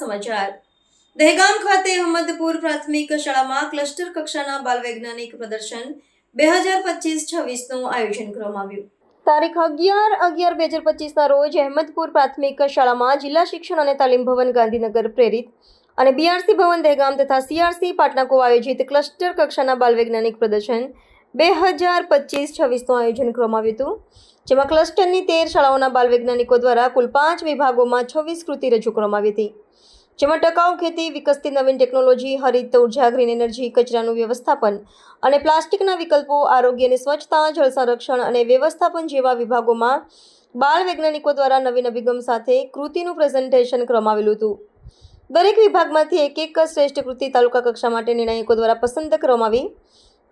સમાચાર. દહેગામ ખાતે અહમદપુર પ્રાથમિક શાળામાં ક્લસ્ટર કક્ષાના બાલ વૈજ્ઞાનિક પ્રદર્શન બે હજાર પચીસ છવ્વીસનું આયોજન કરવામાં આવ્યું. તારીખ અગિયાર અગિયાર બે હજાર પચીસના રોજ અહેમદપુર પ્રાથમિક શાળામાં જિલ્લા શિક્ષણ અને તાલીમ ભવન ગાંધીનગર પ્રેરિત અને બીઆરસી ભવન દહેગામ તથા સીઆરસી પાટનાકો આયોજિત ક્લસ્ટર કક્ષાના બાલ વૈજ્ઞાનિક પ્રદર્શન બે હજાર પચીસ છવ્વીસનું આયોજન કરવામાં આવ્યું હતું, જેમાં ક્લસ્ટરની તેર શાળાઓના બાલ વૈજ્ઞાનિકો દ્વારા કુલ પાંચ વિભાગોમાં છવ્વીસ કૃતિ રજૂ કરવામાં આવી હતી. જેમાં ટકાઉ ખેતી, વિકસતી નવીન ટેકનોલોજી, હરિત ઊર્જા, ગ્રીન એનર્જી, કચરાનું વ્યવસ્થાપન અને પ્લાસ્ટિકના વિકલ્પો, આરોગ્ય અને સ્વચ્છતા, જળ સંરક્ષણ અને વ્યવસ્થાપન જેવા વિભાગોમાં બાળ વૈજ્ઞાનિકો દ્વારા નવીન અભિગમ સાથે કૃતિનું પ્રેઝન્ટેશન કરવામાં આવેલું હતું. દરેક વિભાગમાંથી એક એક શ્રેષ્ઠ કૃતિ તાલુકા કક્ષા માટે નિર્ણાયકો દ્વારા પસંદ કરવામાં આવી.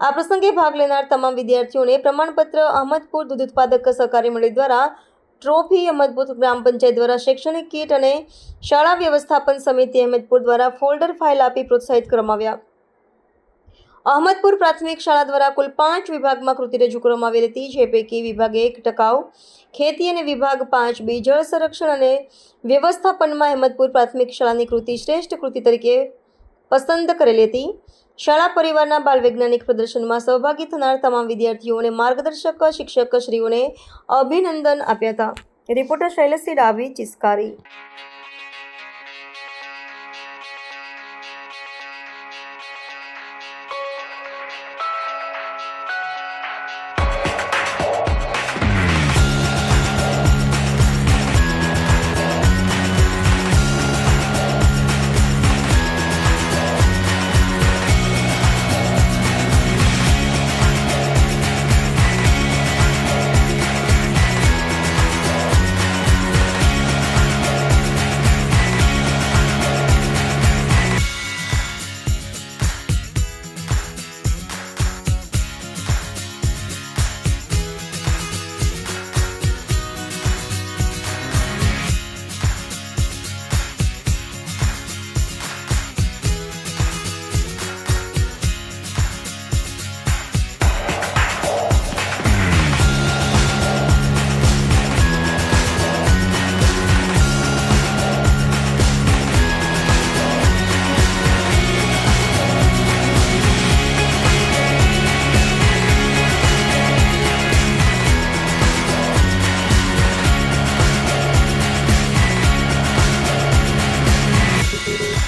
આ પ્રસંગે ભાગ લેનાર તમામ વિદ્યાર્થીઓને પ્રમાણપત્ર, અહમદપુર દૂધ ઉત્પાદક સહકારી મંડળી દ્વારા ટ્રોફી, અહમદપુર ગ્રામ પંચાયત દ્વારા શૈક્ષણિક કીટ અને શાળા વ્યવસ્થાપન સમિતિ અહમદપુર દ્વારા ફોલ્ડર ફાઇલ આપી પ્રોત્સાહિત કરવામાં આવ્યા. અહમદપુર પ્રાથમિક શાળા દ્વારા કુલ પાંચ વિભાગમાં કૃતિ રજૂ કરવામાં આવેલી હતી, જે પૈકી વિભાગ એક, ટકાઉ, ખેતી અને વિભાગ પાંચ, બી, જળ સંરક્ષણ અને વ્યવસ્થાપનમાં અહમદપુર પ્રાથમિક શાળાની કૃતિ શ્રેષ્ઠ કૃતિ તરીકે પસંદ કરેલી હતી. શાળા પરિવારના બાલ વૈજ્ઞાનિક પ્રદર્શનમાં સહભાગી થનાર તમામ વિદ્યાર્થીઓને માર્ગદર્શક, શિક્ષક શ્રીઓને અભિનંદન આપ્યા હતા. રિપોર્ટર શૈલસી ડાભી, ચિસ્કારી.